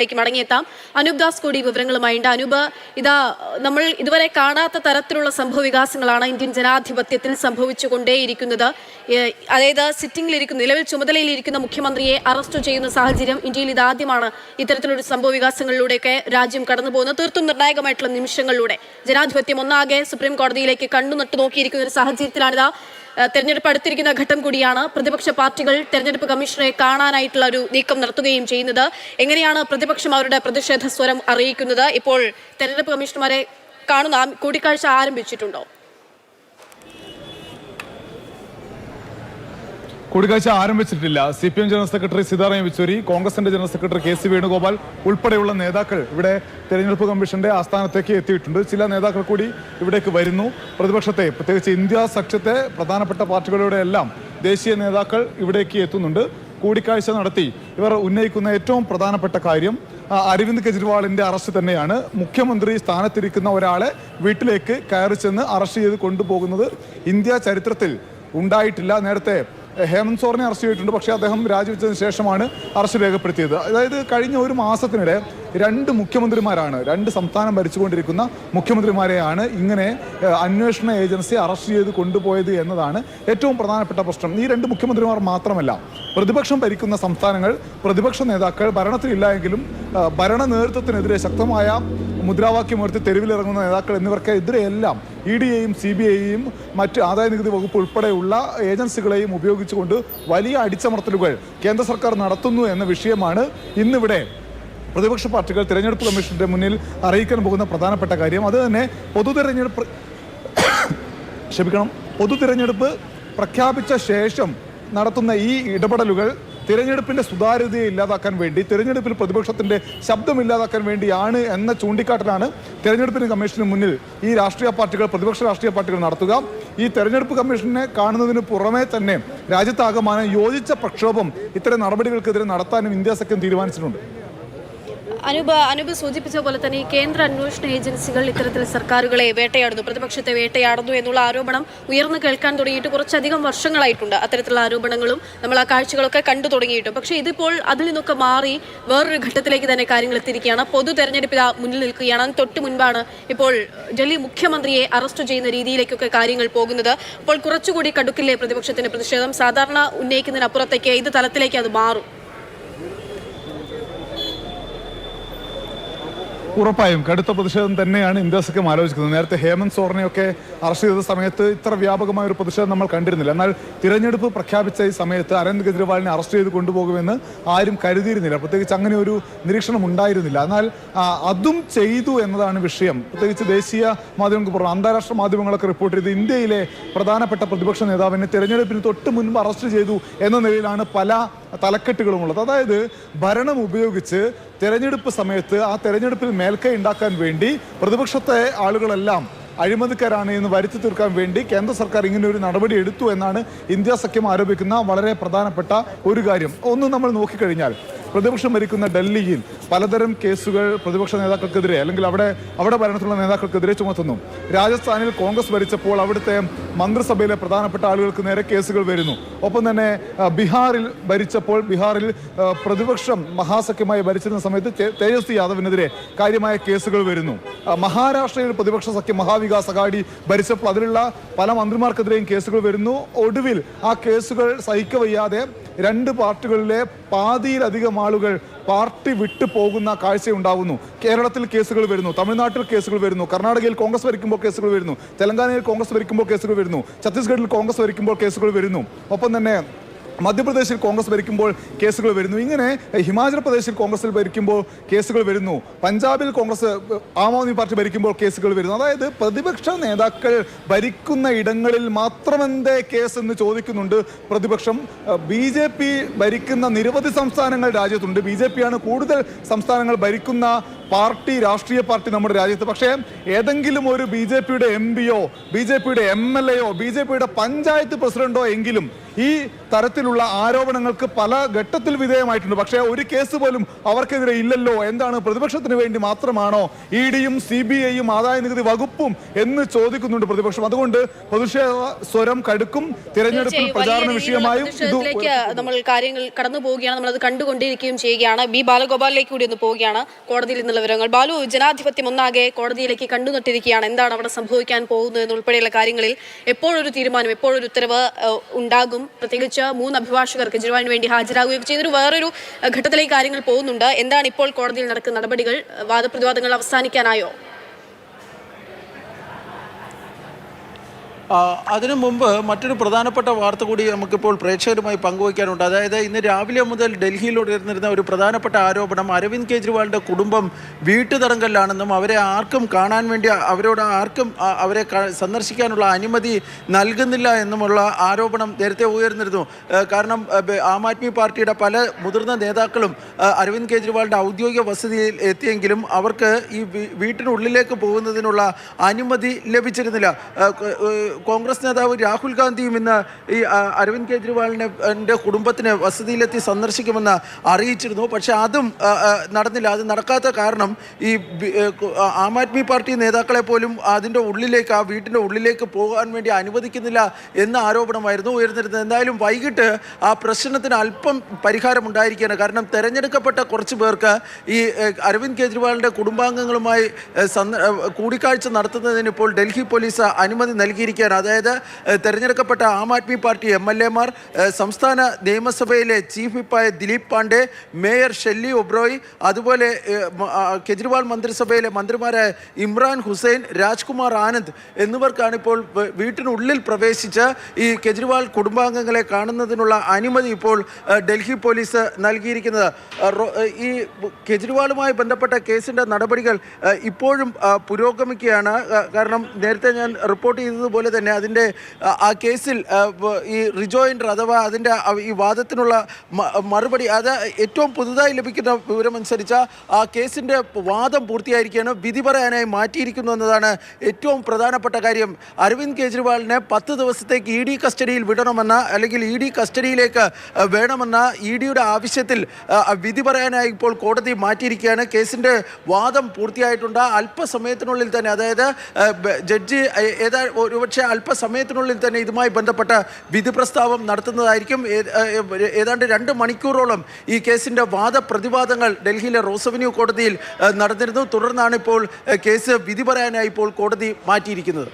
ലേക്ക് മടങ്ങിയെത്താം. അനൂപ് ദാസ് കൂടി വിവരങ്ങളുമായുണ്ട് അനൂപ് ഇതാ നമ്മൾ ഇതുവരെ കാണാത്ത തരത്തിലുള്ള സംഭവ വികാസങ്ങളാണ് ഇന്ത്യൻ ജനാധിപത്യത്തിൽ സംഭവിച്ചുകൊണ്ടേയിരിക്കുന്നത്. അതായത് സിറ്റിംഗിലിരിക്കുന്ന നിലവിൽ ചുമതലയിലിരിക്കുന്ന മുഖ്യമന്ത്രിയെ അറസ്റ്റ് ചെയ്യുന്ന സാഹചര്യം ഇന്ത്യയിൽ ഇതാദ്യമാണ് ഇത്തരത്തിലൊരു സംഭവ വികാസങ്ങളിലൂടെയൊക്കെ രാജ്യം കടന്നു പോകുന്നത്. തീർത്തും നിർണായകമായിട്ടുള്ള നിമിഷങ്ങളിലൂടെ ജനാധിപത്യം ഒന്നാകെ സുപ്രീം കോടതിയിലേക്ക് കണ്ണു നട്ടു നോക്കിയിരിക്കുന്ന ഒരു സാഹചര്യത്തിലാണിതാ. തെരഞ്ഞെടുപ്പ് അടുത്തിരിക്കുന്ന ഘട്ടം കൂടിയാണ്. പ്രതിപക്ഷ പാർട്ടികൾ തെരഞ്ഞെടുപ്പ് കമ്മീഷനെ കാണാനായിട്ടുള്ള ഒരു നീക്കം നടത്തുകയും ചെയ്യുന്നത്. എങ്ങനെയാണ് പ്രതിപക്ഷം അവരുടെ പ്രതിഷേധ സ്വരം അറിയിക്കുന്നത്? ഇപ്പോൾ തെരഞ്ഞെടുപ്പ് കമ്മീഷണർമാരെ കാണുന്ന കൂടിക്കാഴ്ച ആരംഭിച്ചിട്ടുണ്ടോ? കൂടിക്കാഴ്ച ആരംഭിച്ചിട്ടില്ല C P M general secretary Sitaram Yechury കോൺഗ്രസിന്റെ general secretary K C Venugopal ഉൾപ്പെടെയുള്ള നേതാക്കൾ ഇവിടെ തെരഞ്ഞെടുപ്പ് കമ്മീഷന്റെ ആസ്ഥാനത്തേക്ക് എത്തിയിട്ടുണ്ട്. ചില നേതാക്കൾ കൂടി ഇവിടേക്ക് വരുന്നു. പ്രതിപക്ഷത്തെ പ്രത്യേകിച്ച് ഇന്ത്യ സഖ്യത്തെ പ്രധാനപ്പെട്ട പാർട്ടികളുടെ എല്ലാം ദേശീയ നേതാക്കൾ ഇവിടേക്ക് എത്തുന്നുണ്ട്. കൂടിക്കാഴ്ച നടത്തി. ഇവർ ഉന്നയിക്കുന്ന ഏറ്റവും പ്രധാനപ്പെട്ട കാര്യം അരവിന്ദ് കെജ്രിവാളിന്റെ അറസ്റ്റ് തന്നെയാണ്. മുഖ്യമന്ത്രി സ്ഥാനത്തിരിക്കുന്ന ഒരാളെ വീട്ടിലേക്ക് കയറി ചെന്ന് അറസ്റ്റ് ചെയ്ത് കൊണ്ടുപോകുന്നത് ഇന്ത്യ ചരിത്രത്തിൽ ഉണ്ടായിട്ടില്ല. നേരത്തെ ഹേമന്ത് സോറിനെ അറസ്റ്റ് ചെയ്തിട്ടുണ്ട്. പക്ഷേ അദ്ദേഹം രാജിവെച്ചതിന് ശേഷമാണ് അറസ്റ്റ് രേഖപ്പെടുത്തിയത്. അതായത് കഴിഞ്ഞ ഒരു മാസത്തിനിടെ രണ്ട് മുഖ്യമന്ത്രിമാരാണ് രണ്ട് സംസ്ഥാനം ഭരിച്ചുകൊണ്ടിരിക്കുന്ന മുഖ്യമന്ത്രിമാരെയാണ് ഇങ്ങനെ അന്വേഷണ ഏജൻസി അറസ്റ്റ് ചെയ്ത് കൊണ്ടുപോയത് എന്നതാണ് ഏറ്റവും പ്രധാനപ്പെട്ട പ്രശ്നം. ഈ രണ്ട് മുഖ്യമന്ത്രിമാർ മാത്രമല്ല പ്രതിപക്ഷം ഭരിക്കുന്ന സംസ്ഥാനങ്ങൾ പ്രതിപക്ഷ നേതാക്കൾ ഭരണത്തിലില്ല എങ്കിലും ആ, ഭരണ നേതൃത്വത്തിനെതിരെ ശക്തമായ മുദ്രാവാക്യമുയർത്തി തെരുവിലിറങ്ങുന്ന നേതാക്കൾ എന്നിവർക്കെതിരെയെല്ലാം ഇ ഡിയെയും സി ബി ഐയെയും മറ്റ് ആദായ നികുതി വകുപ്പ് ഉൾപ്പെടെയുള്ള ഏജൻസികളെയും ഉപയോഗിച്ചുകൊണ്ട് വലിയ അടിച്ചമർത്തലുകൾ കേന്ദ്ര സർക്കാർ നടത്തുന്നു എന്ന വിഷയമാണ് ഇന്നിവിടെ പ്രതിപക്ഷ പാർട്ടികൾ തിരഞ്ഞെടുപ്പ് കമ്മീഷന്റെ മുന്നിൽ അറിയിക്കാൻ പോകുന്ന പ്രധാനപ്പെട്ട കാര്യം. അത് തന്നെ പൊതു തെരഞ്ഞെടുപ്പ് ക്ഷമിക്കണം. പൊതു തിരഞ്ഞെടുപ്പ് പ്രഖ്യാപിച്ച ശേഷം നടത്തുന്ന ഈ ഇടപെടലുകൾ തിരഞ്ഞെടുപ്പിന്റെ സുതാര്യതയെ ഇല്ലാതാക്കാൻ വേണ്ടി തിരഞ്ഞെടുപ്പിൽ പ്രതിപക്ഷത്തിന്റെ ശബ്ദം ഇല്ലാതാക്കാൻ വേണ്ടിയാണ് എന്ന ചൂണ്ടിക്കാട്ടലാണ് തിരഞ്ഞെടുപ്പിന് കമ്മീഷന് മുന്നിൽ ഈ രാഷ്ട്രീയ പാർട്ടികൾ പ്രതിപക്ഷ രാഷ്ട്രീയ പാർട്ടികൾ നടത്തുക. ഈ തെരഞ്ഞെടുപ്പ് കമ്മീഷനെ കാണുന്നതിന് പുറമെ തന്നെ രാജ്യത്താകമാനം യോജിച്ച പ്രക്ഷോഭം ഇത്തരം നടപടികൾക്കെതിരെ നടത്താനും ഇന്ത്യ സഖ്യം തീരുമാനിച്ചിട്ടുണ്ട്. അനൂപ് അനൂപ് സൂചിപ്പിച്ച പോലെ തന്നെ ഈ കേന്ദ്ര അന്വേഷണ ഏജൻസികൾ ഇത്തരത്തിൽ സർക്കാരുകളെ വേട്ടയാടുന്നു. പ്രതിപക്ഷത്തെ വേട്ടയാടുന്നു എന്നുള്ള ആരോപണം ഉയർന്നു കേൾക്കാൻ തുടങ്ങിയിട്ട് കുറച്ചധികം വർഷങ്ങളായിട്ടുണ്ട് അത്തരത്തിലുള്ള ആരോപണങ്ങളും നമ്മൾ ആ കാഴ്ചകളൊക്കെ കണ്ടു തുടങ്ങിയിട്ടും. പക്ഷേ ഇതിപ്പോൾ അതിൽ നിന്നൊക്കെ മാറി വേറൊരു ഘട്ടത്തിലേക്ക് തന്നെ കാര്യങ്ങൾ എത്തിയിരിക്കുകയാണ്. പൊതു തെരഞ്ഞെടുപ്പ് മുന്നിൽ നിൽക്കുകയാണ്. അതിന് തൊട്ട് മുൻപാണ് ഇപ്പോൾ ഡൽഹി മുഖ്യമന്ത്രിയെ അറസ്റ്റ് ചെയ്യുന്ന രീതിയിലേക്കൊക്കെ കാര്യങ്ങൾ പോകുന്നത്. അപ്പോൾ കുറച്ചുകൂടി കടുക്കില്ലേ പ്രതിപക്ഷത്തിന്റെ പ്രതിഷേധം? സാധാരണ ഉന്നയിക്കുന്നതിനപ്പുറത്തേക്ക് ഇത് തലത്തിലേക്ക് അത് മാറും. ഉറപ്പായും കടുത്ത പ്രതിഷേധം തന്നെയാണ് സഖ്യം ആലോചിക്കുന്നത്. നേരത്തെ ഹേമന്ത് സോറിനെയൊക്കെ അറസ്റ്റ് ചെയ്ത സമയത്ത് ഇത്ര വ്യാപകമായ ഒരു പ്രതിഷേധം നമ്മൾ കണ്ടിരുന്നില്ല. എന്നാൽ തിരഞ്ഞെടുപ്പ് പ്രഖ്യാപിച്ച ഈ സമയത്ത് അരവിന്ദ് കെജ്രിവാളിനെ അറസ്റ്റ് ചെയ്ത് കൊണ്ടുപോകുമെന്ന് ആരും കരുതിയിരുന്നില്ല. പ്രത്യേകിച്ച് അങ്ങനെ ഒരു നിരീക്ഷണം ഉണ്ടായിരുന്നില്ല. എന്നാൽ അതും ചെയ്തു എന്നതാണ് വിഷയം. പ്രത്യേകിച്ച് ദേശീയ മാധ്യമങ്ങൾക്ക് പുറമെ അന്താരാഷ്ട്ര മാധ്യമങ്ങളൊക്കെ റിപ്പോർട്ട് ചെയ്ത് ഇന്ത്യയിലെ പ്രധാനപ്പെട്ട പ്രതിപക്ഷ നേതാവിനെ തിരഞ്ഞെടുപ്പിന് തൊട്ട് മുൻപ് അറസ്റ്റ് ചെയ്തു എന്ന നിലയിലാണ് പല തലക്കെട്ടുകളും ഉള്ളത്. അതായത് ഭരണം ഉപയോഗിച്ച് തെരഞ്ഞെടുപ്പ് സമയത്ത് ആ തെരഞ്ഞെടുപ്പിൽ മേൽക്കൈ ഉണ്ടാക്കാൻ വേണ്ടി പ്രതിപക്ഷത്തെ ആളുകളെല്ലാം അഴിമതിക്കാരാണ് എന്ന് വരുത്തി തീർക്കാൻ വേണ്ടി കേന്ദ്ര സർക്കാർ ഇങ്ങനെ ഒരു നടപടി എടുത്തു എന്നാണ് ഇന്ത്യ സഖ്യം ആരോപിക്കുന്ന വളരെ പ്രധാനപ്പെട്ട ഒരു കാര്യം. ഒന്ന് നമ്മൾ നോക്കിക്കഴിഞ്ഞാൽ പ്രതിപക്ഷം ഭരിക്കുന്ന ഡൽഹിയിൽ പലതരം കേസുകൾ പ്രതിപക്ഷ നേതാക്കൾക്കെതിരെ അല്ലെങ്കിൽ അവിടെ അവിടെ ഭരണത്തിലുള്ള നേതാക്കൾക്കെതിരെ ചുമത്തുന്നു. രാജസ്ഥാനിൽ കോൺഗ്രസ് ഭരിച്ചപ്പോൾ അവിടുത്തെ മന്ത്രിസഭയിലെ പ്രധാനപ്പെട്ട ആളുകൾക്ക് നേരെ കേസുകൾ വരുന്നു. ഒപ്പം തന്നെ ബീഹാറിൽ ഭരിച്ചപ്പോൾ ബീഹാറിൽ പ്രതിപക്ഷം മഹാസഖ്യമായി ഭരിച്ചിരുന്ന സമയത്ത് തേജസ്വി യാദവിനെതിരെ കാര്യമായ കേസുകൾ വരുന്നു. മഹാരാഷ്ട്രയിൽ പ്രതിപക്ഷ സഖ്യം മഹാവികാസ് അഘാടി ഭരിച്ചപ്പോൾ അതിലുള്ള പല മന്ത്രിമാർക്കെതിരെയും കേസുകൾ വരുന്നു. ഒടുവിൽ ആ കേസുകൾ സഹിക്കവയ്യാതെ രണ്ട് പാർട്ടികളിലെ പാതിയിലധികം ആളുകൾ പാർട്ടി വിട്ടു പോകുന്ന കാഴ്ചയുണ്ടാവുന്നു. കേരളത്തിൽ കേസുകൾ വരുന്നു തമിഴ്നാട്ടിൽ കേസുകൾ വരുന്നു കർണാടകയിൽ കോൺഗ്രസ് ഭരിക്കുമ്പോൾ കേസുകൾ വരുന്നു തെലങ്കാനയിൽ കോൺഗ്രസ് ഭരിക്കുമ്പോൾ കേസുകൾ വരുന്നു ഛത്തീസ്ഗഡിൽ കോൺഗ്രസ് ഭരിക്കുമ്പോൾ കേസുകൾ വരുന്നു. ഒപ്പം തന്നെ മധ്യപ്രദേശിൽ കോൺഗ്രസ് ഭരിക്കുമ്പോൾ കേസുകൾ വരുന്നു. ഇങ്ങനെ ഹിമാചൽ പ്രദേശിൽ കോൺഗ്രസിൽ ഭരിക്കുമ്പോൾ കേസുകൾ വരുന്നു. പഞ്ചാബിൽ കോൺഗ്രസ് ആം ആദ്മി പാർട്ടി ഭരിക്കുമ്പോൾ കേസുകൾ വരുന്നു. അതായത് പ്രതിപക്ഷ നേതാക്കൾ ഭരിക്കുന്ന ഇടങ്ങളിൽ മാത്രമെന്തേ കേസ് എന്ന് ചോദിക്കുന്നുണ്ട് പ്രതിപക്ഷം. ബി ജെ പി ഭരിക്കുന്ന നിരവധി സംസ്ഥാനങ്ങൾ രാജ്യത്തുണ്ട്. ബി ജെ പിയാണ് കൂടുതൽ സംസ്ഥാനങ്ങൾ ഭരിക്കുന്ന പാർട്ടി രാഷ്ട്രീയ പാർട്ടി നമ്മുടെ രാജ്യത്ത്. പക്ഷേ ഏതെങ്കിലും ഒരു ബി ജെ പിയുടെ എം പിയോ ബി ജെ പിയുടെ എം എൽ എയോ ബി ജെ പിയുടെ പഞ്ചായത്ത് പ്രസിഡന്റോ എങ്കിലും ഈ തരത്തിലുള്ള ആരോപണങ്ങൾക്ക് പല ഘട്ടത്തിൽ വിധേയമായിട്ടുണ്ട്. പക്ഷേ ഒരു കേസ് പോലും അവർക്കെതിരെ ഇല്ലല്ലോ. എന്താണ് പ്രതിപക്ഷത്തിന് വേണ്ടി മാത്രമാണോ ഇ ഡിയും സി ബി ഐയും ആദായ നികുതി വകുപ്പും എന്ന് ചോദിക്കുന്നുണ്ട് പ്രതിപക്ഷം. അതുകൊണ്ട് പ്രതിഷേധ സ്വരം കടുക്കും തിരഞ്ഞെടുപ്പിൽ പ്രചാരണ വിഷയമായും നമ്മൾ കാര്യങ്ങൾ കടന്നു പോവുകയാണ്. നമ്മൾ അത് കണ്ടുകൊണ്ടിരിക്കുകയും ചെയ്യുകയാണ്. ബി ബാലഗോപാലിലേക്ക് കൂടി ഒന്ന് പോവുകയാണ് കോടതിയിൽ നിന്നുള്ള വിവരങ്ങൾ. ബാലു ജനാധിപത്യം ഒന്നാകെ കോടതിയിലേക്ക് കണ്ടുനട്ടിരിക്കുകയാണ് എന്താണ് അവിടെ സംഭവിക്കാൻ പോകുന്നത് എന്നുൾപ്പെടെയുള്ള കാര്യങ്ങളിൽ എപ്പോഴൊരു തീരുമാനം എപ്പോഴൊരു ഉത്തരവ് ഉണ്ടാകും? പ്രത്യേകിച്ച് മൂന്ന് അഭിഭാഷകർ കെജ്രിവാളിന് വേണ്ടി ഹാജരാകുകയൊക്കെ ചെയ്തൊരു വേറൊരു ഘട്ടത്തിലേക്ക് കാര്യങ്ങൾ പോകുന്നുണ്ട്. എന്താണ് ഇപ്പോൾ കോടതിയിൽ നടക്കുന്ന നടപടികൾ? വാദപ്രതിവാദങ്ങൾ അവസാനിക്കാനായോ? അതിനു മുമ്പ് മറ്റൊരു പ്രധാനപ്പെട്ട വാർത്ത കൂടി നമുക്കിപ്പോൾ പ്രേക്ഷകരുമായി പങ്കുവയ്ക്കാനുണ്ട്. അതായത് ഇന്ന് രാവിലെ മുതൽ ഡൽഹിയിൽ ഉയർന്നിരുന്ന ഒരു പ്രധാനപ്പെട്ട ആരോപണം അരവിന്ദ് കെജ്രിവാളിന്റെ കുടുംബം വീട്ടുതടങ്കലിലാണെന്നും അവരെ ആർക്കും കാണാൻ വേണ്ടി അവരോട് ആർക്കും അവരെ സന്ദർശിക്കാനുള്ള അനുമതി നൽകുന്നില്ല എന്നുമുള്ള ആരോപണം നേരത്തെ ഉയർന്നിരുന്നു. കാരണം ആം ആദ്മി പാർട്ടിയുടെ പല മുതിർന്ന നേതാക്കളും അരവിന്ദ് കെജ്രിവാളിന്റെ ഔദ്യോഗിക വസതിയിൽ എത്തിയെങ്കിലും അവർക്ക് ഈ വീട്ടിനുള്ളിലേക്ക് പോകുന്നതിനുള്ള അനുമതി ലഭിച്ചിരുന്നില്ല. കോൺഗ്രസ് നേതാവ് രാഹുൽ ഗാന്ധിയും ഇന്ന് ഈ അരവിന്ദ് കെജ്രിവാളിനെ എന്റെ കുടുംബത്തിനെ വസതിയിലെത്തി സന്ദർശിക്കുമെന്ന് അറിയിച്ചിരുന്നു. പക്ഷെ അതും നടന്നില്ല. അത് നടക്കാത്ത കാരണം ഈ ആ, ആദ്മി പാർട്ടി നേതാക്കളെ പോലും അതിന്റെ ഉള്ളിലേക്ക് ആ വീട്ടിന്റെ ഉള്ളിലേക്ക് പോകാൻ വേണ്ടി അനുവദിക്കുന്നില്ല എന്ന ആരോപണമായിരുന്നു ഉയർന്നിരുന്നത്. എന്തായാലും വൈകിട്ട് ആ പ്രശ്നത്തിന് അല്പം പരിഹാരം ഉണ്ടായിരിക്കുകയാണ് കാരണം തെരഞ്ഞെടുക്കപ്പെട്ട കുറച്ച് പേർക്ക് ഈ അരവിന്ദ് കെജ്രിവാളിന്റെ കുടുംബാംഗങ്ങളുമായി കൂടിക്കാഴ്ച നടത്തുന്നതിന് ഇപ്പോൾ ഡൽഹി പോലീസ് അനുമതി നൽകിയിരിക്കുകയാണ് അതായത് തെരഞ്ഞെടുക്കപ്പെട്ട Aam Aadmi party M L എമാർ സംസ്ഥാന നിയമസഭയിലെ ചീഫ് വിപ്പായ ദിലീപ് പാണ്ഡെ മേയർ ഷെല്ലി ഒബ്രോയ് അതുപോലെ കെജ്രിവാൾ മന്ത്രിസഭയിലെ മന്ത്രിമാരായ ഇമ്രാൻ ഹുസൈൻ രാജ്കുമാർ ആനന്ദ് എന്നിവർക്കാണ് ഇപ്പോൾ വീട്ടിനുള്ളിൽ പ്രവേശിച്ച് ഈ കെജ്രിവാൾ കുടുംബാംഗങ്ങളെ കാണുന്നതിനുള്ള അനുമതി ഇപ്പോൾ ഡൽഹി പോലീസ് നൽകിയിരിക്കുന്നത്. ഈ കെജ്രിവാളുമായി ബന്ധപ്പെട്ട കേസിന്റെ നടപടികൾ ഇപ്പോഴും പുരോഗമിക്കുകയാണ്. കാരണം നേരത്തെ ഞാൻ റിപ്പോർട്ട് ചെയ്തതുപോലെ തന്നെ അതിന്റെ ആ, കേസിൽ ഈ റിജോയിന്റർ അഥവാ അതിന്റെ ഈ വാദത്തിനുള്ള മറുപടി അത് ഏറ്റവും പുതുതായി ലഭിക്കുന്ന വിവരമനുസരിച്ച് ആ കേസിന്റെ വാദം പൂർത്തിയായിരിക്കുകയാണ് വിധി പറയാനായി മാറ്റിയിരിക്കുന്നു എന്നതാണ് ഏറ്റവും പ്രധാനപ്പെട്ട കാര്യം. അരവിന്ദ് കെജ്രിവാളിനെ പത്ത് ദിവസത്തേക്ക് ഇ ഡി കസ്റ്റഡിയിൽ വിടണമെന്ന അല്ലെങ്കിൽ ഇ ഡി കസ്റ്റഡിയിലേക്ക് വേണമെന്ന ഇ ഡിയുടെ ആവശ്യത്തിൽ വിധി പറയാനായി ഇപ്പോൾ കോടതി മാറ്റിയിരിക്കുകയാണ്. കേസിന്റെ വാദം പൂർത്തിയായിട്ടുണ്ട്. അല്പസമയത്തിനുള്ളിൽ തന്നെ അതായത് ജഡ്ജി ഏതാ ഒരുപക്ഷെ അല്പസമയത്തിനുള്ളിൽ തന്നെ ഇതുമായി ബന്ധപ്പെട്ട വിധി പ്രസ്താവം നടത്തുന്നതായിരിക്കും. ഏതാണ്ട് രണ്ട് മണിക്കൂറോളം ഈ കേസിന്റെ വാദപ്രതിവാദങ്ങൾ ഡൽഹിയിലെ റോസവന്യൂ കോടതിയിൽ നടന്നിരുന്നു. തുടർന്നാണ് ഇപ്പോൾ കേസ് വിധി പറയാനായി ഇപ്പോൾ കോടതി മാറ്റിയിരിക്കുന്നത്.